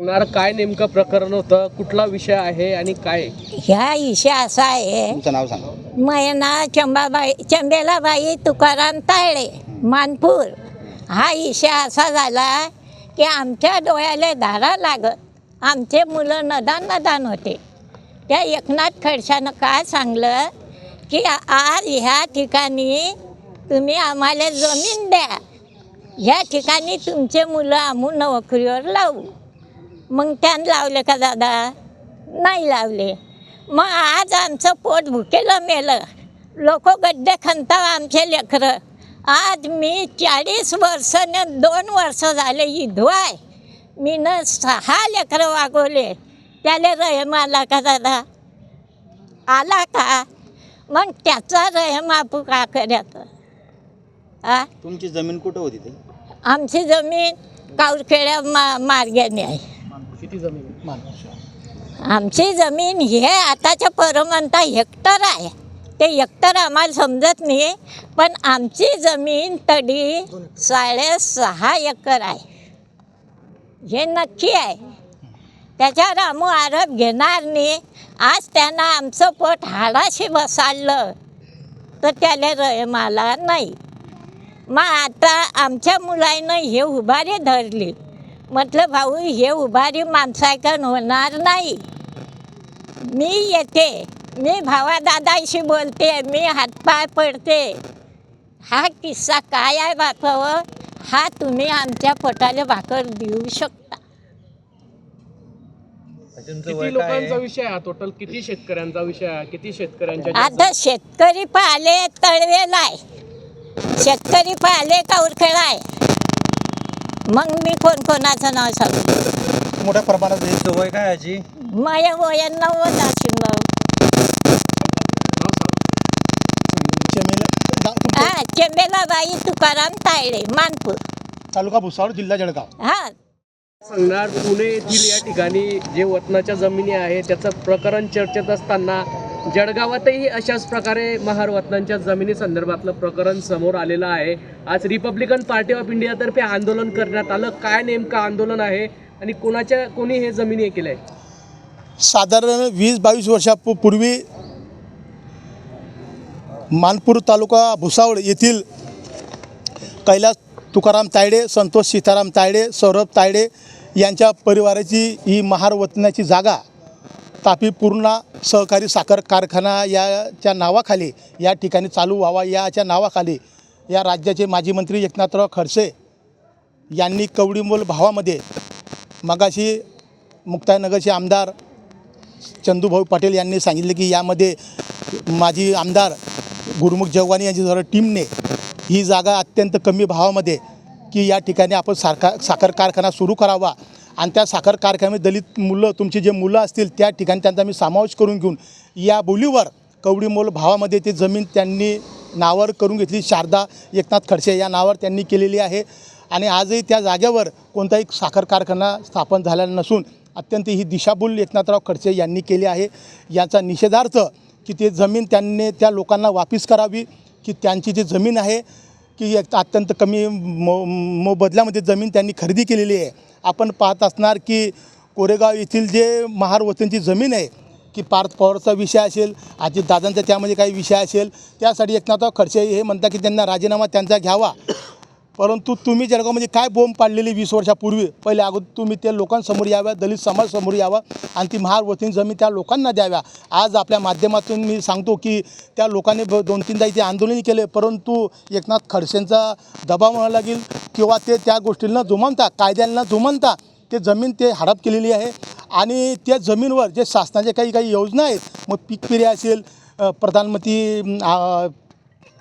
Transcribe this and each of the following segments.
सांगणार काय नेमकं प्रकरण होतं कुठला विषय आहे आणि काय? ह्या इशे असा आहे. तुमचं नाव सांगा. मैना चंबाबाई चंबेलाबाई तुकाराम तायडे मानपूर. हा इशे असा झाला की आमच्या डोळ्याला धारा लागत. आमचे मुलं नदान नदान होते. त्या एकनाथ खडशानं काय सांगलं की आज ह्या ठिकाणी तुम्ही आम्हाला जमीन द्या. ह्या ठिकाणी तुमचे मुलं आम्ही नोकरीवर लावू. मग त्यानं लावले का दादा? नाही लावले. मग आज आमचं पोट भुकेलं मेलं. लोक गड्डे खणता आमचे लेकरं. आज मी चाळीस वर्षाने दोन वर्ष झाले विधवा आहे. मी न सहा लेकरं वागवले. त्याला रहम आला का दादा? आला का? मग त्याचा रहम आपू का करायचं आ? तुमची जमीन कुठं होती ते? आमची जमीन काऊरखेड्या मा मार्गाने आहे. किती जमीन? आमची जमीन हे आताच्या परमंता हेक्टर आहे. ते हेक्टर आम्हाला समजत नाही पण आमची जमीन तडी साडेसहा एकर आहे. हे नक्की आहे. त्याच्यावर आम्ही आरोप घेणार नाही. आज त्यांना आमचं पोट हाडाशी बसाडलं तर त्याला रयमाला नाही. मग आता आमच्या मुलानं हे उभारी धरली. म्हटलं भाऊ हे उभारी माणसाकन होणार नाही. मी येते. मी भावादादाशी बोलते. मी हातपाय पडते. हा किस्सा काय आहे बापावं? हा तुम्ही आमच्या पोटाला भाकर देऊ शकता. किती लोकांचा विषय हा? टोटल किती शेतकऱ्यांचा विषय आहे किती शेतकऱ्यांच्या आता शेतकरी पाहिले तळवेला आहे शेतकरी पाहिले काउरखेळा आहे मग मी कोण कोणाचं नाव सांगू मोठ्या प्रमाणात हे सवय काय याची मय वय नव्वद असेल मग. हा चेंबेलाबाई तुकाराम तायडे मानपूर. तालुका भुसावळ जिल्हा जळगाव. हा. सांगणार पुणे येथील या ठिकाणी जे वतनाच्या जमिनी आहे त्याचं प्रकरण चर्चेत असताना जळगावातही अशाच प्रकारे महारवतनांच्या जमिनी संदर्भातलं प्रकरण समोर आलेलं आहे. आज रिपब्लिकन पार्टी ऑफ इंडियातर्फे आंदोलन करण्यात आलं. काय नेमकं आंदोलन आहे आणि कोणाच्या कोणी हे जमिनी हे केलंय? साधारण वीस बावीस वर्षापूर्वी मानपूर तालुका भुसावळ येथील कैलास तुकाराम तायडे संतोष सीताराम तायडे सौरभ तायडे यांच्या परिवाराची ही महार वतनाची जागा तापी पूर्णा सहकारी साखर कारखाना याच्या नावाखाली या ठिकाणी चालू व्हावा याच्या नावाखाली या राज्याचे माजी मंत्री एकनाथराव खडसे यांनी कवडीमोल भावामध्ये मगाशी मुक्ताईनगरचे आमदार चंदूभाऊ पाटील यांनी सांगितले की यामध्ये माजी आमदार गुरुमुख जगवानी यांची जरा टीमने ही जागा अत्यंत कमी भावामध्ये की या ठिकाणी आपण सारखा साखर कारखाना सुरू करावा. आणि त्या साखर कारखान्यामध्ये दलित मुलं तुमची जे मुलं असतील त्या ठिकाणी त्यांचा मी समावेश करून घेऊन या बोलीवर कवडीमोल भावामध्ये ती जमीन त्यांनी नावावर करून घेतली. शारदा एकनाथ खडसे या नावावर त्यांनी केलेली आहे. आणि आजही त्या जागेवर कोणताही साखर कारखाना स्थापन झालेला नसून अत्यंत ही दिशाभूल एकनाथराव खडसे यांनी केली आहे. याचा निषेधार्थ की ते जमीन त्यांनी त्या लोकांना वापिस करावी की त्यांची जी जमीन आहे की एक अत्यंत कमी मो मोबदल्यामध्ये जमीन त्यांनी खरेदी केलेली आहे. आपण पाहत असणार की कोरेगाव येथील जे महार वतनची जमीन आहे की पार्थ पवारचा विषय असेल अजितदादांचा त्यामध्ये काही विषय असेल त्यासाठी एकनाथराव खडसे हे म्हणतात की त्यांना राजीनामा त्यांचा घ्यावा. परंतु तुम्ही जळगावमध्ये म्हणजे काय बोंब पाडलेली वीस वर्षापूर्वी पहिले अगोदर तुम्ही त्या लोकांसमोर याव्या दलित समाजासमोर यावं आणि ती महार वतीन जमीन त्या लोकांना द्याव्या. आज आपल्या माध्यमातून मी सांगतो की त्या लोकांनी ब- दोन तीनदा इथे आंदोलन केले परंतु एकनाथ खडसेंचा दबाव म्हणावा लागेल किंवा ते त्या गोष्टींना जुमानता कायद्यांना जुमानता ते जमीन ते हडप केलेली आहे आणि त्या जमीनवर जे शासनाच्या काही काही योजना आहेत मग पीक पेरी असेल प्रधानमंत्री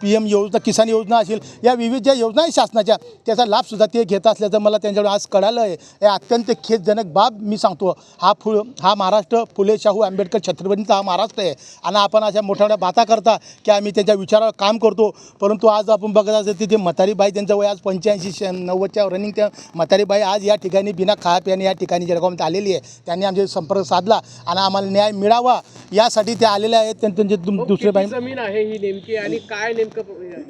पी एम योजना किसान योजना असेल या विविध ज्या योजना आहेत शासनाच्या त्याचा लाभसुद्धा ते घेत असल्याचं मला त्यांच्याकडे आज कळालं आहे. हे अत्यंत खेदजनक बाब मी सांगतो. हा फु हा महाराष्ट्र फुले शाहू आंबेडकर छत्रपतींचा हा महाराष्ट्र आहे. आणि आपण अशा मोठ्या मोठ्या बाता करता की आम्ही त्यांच्या विचारावर काम करतो. परंतु आज आपण बघत असेल तिथे म्हातारीबाई त्यांचं वय आज पंच्याऐंशी श नव्वदच्या रनिंग त्या म्हातारीबाई आज या ठिकाणी बिना खाया पियाने या ठिकाणी जळगावमध्ये आलेली आहे. त्यांनी आमचे संपर्क साधला आणि आम्हाला न्याय मिळावा यासाठी ते आलेले आहेत. त्यांचे दुसरे किती बाई जमीन आहे ही नेमकी आणि काय नेमकं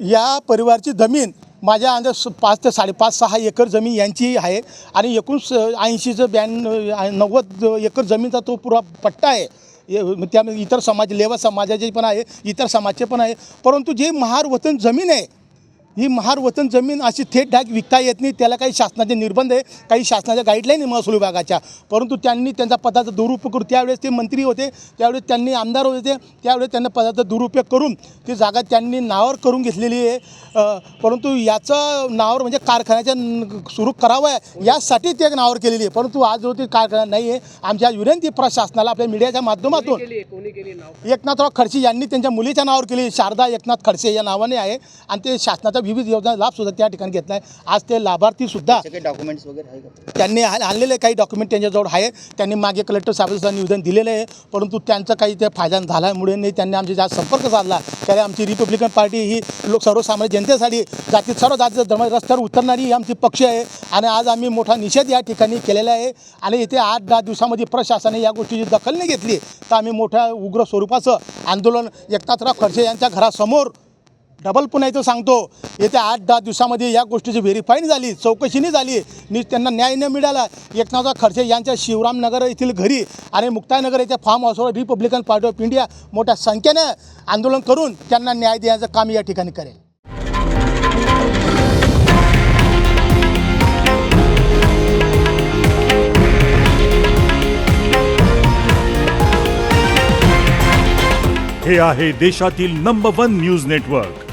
या परिवारची जमीन माझ्या अंदाज पाच ते साडेपाच सहा एकर जमीन यांची आहे. आणि एकूण ऐंशीचं ब्याण्णव नव्वद एकर जमीनचा तो पुरा पट्टा आहे. ये- त्यामध्ये इतर समाज लेवा समाजाचे पण आहे इतर समाजचे पण आहे. परंतु जे महार वतन जमीन आहे ही महार वतन जमीन अशी थेट ढाक विकता येत नाही. त्याला काही शासनाचे निर्बंध आहे काही शासनाच्या गाईडलाईन आहे महसूल विभागाच्या. परंतु त्यांनी त्यांचा पदाचा दुरुपयोग करून त्यावेळेस ते मंत्री होते त्यावेळेस त्यांनी आमदार होते त्यावेळेस त्यांना पदाचा दुरुपयोग करून ती जागा त्यांनी नावावर करून घेतलेली आहे. परंतु याचं नावावर म्हणजे कारखान्याच्या सुरू करावं आहे यासाठी ते नावावर केलेली आहे. परंतु आज होती कारखाना नाही आहे आमच्या विनंती प्रशासनाला आपल्या मीडियाच्या माध्यमातून एकनाथराव खडसे यांनी त्यांच्या मुलीच्या नावावर केली शारदा एकनाथ खडसे या नावाने आहे. आणि ते शासनाचा विविध योजना लाभ सुद्धा त्या ठिकाणी घेतला आहे आज ते लाभार्थी सुद्धा काही डॉक्युमेंट्स वगैरे आहे का? त्यांनी आण- आणलेले काही डॉक्युमेंट त्यांच्याजवळ आहे. त्यांनी मागे कलेक्टर साहेबांचं निवेदन दिलेलं आहे. परंतु त्यांचा काही ते फायदा झाल्यामुळे नाही त्यांनी आमच्या ज्या संपर्क साधला त्याला आमची रिपब्लिकन पार्टी ही लोक सर्वसामान्य जनतेसाठी जातीत सर्व जातीचं धर्म रस्त्यावर उतरणारी ही आमची पक्ष आहे. आणि आज आम्ही मोठा निषेध या ठिकाणी केलेला आहे. आणि इथे आठ दहा दिवसामध्ये प्रशासनाने या गोष्टीची दखल नाही घेतली. तर आम्ही मोठ्या उग्र स्वरूपाचं आंदोलन एकनाथराव खडसे यांच्या घरासमोर डबल पुन्हा इथं सांगतो येत्या आठ दहा दिवसामध्ये या गोष्टीची व्हेरीफाईन झाली चौकशीने झाली नि त्यांना न्याय न मिळाला. एकनाथराव खडसे यांच्या शिवरामनगर येथील घरी आणि मुक्ताईनगर येथे फार्म हाऊसवर रिपब्लिकन पार्टी ऑफ इंडिया मोठ्या संख्येनं आंदोलन करून त्यांना न्याय देण्याचं काम या ठिकाणी करेल. हे आहे देशातील नंबर वन न्यूज नेटवर्क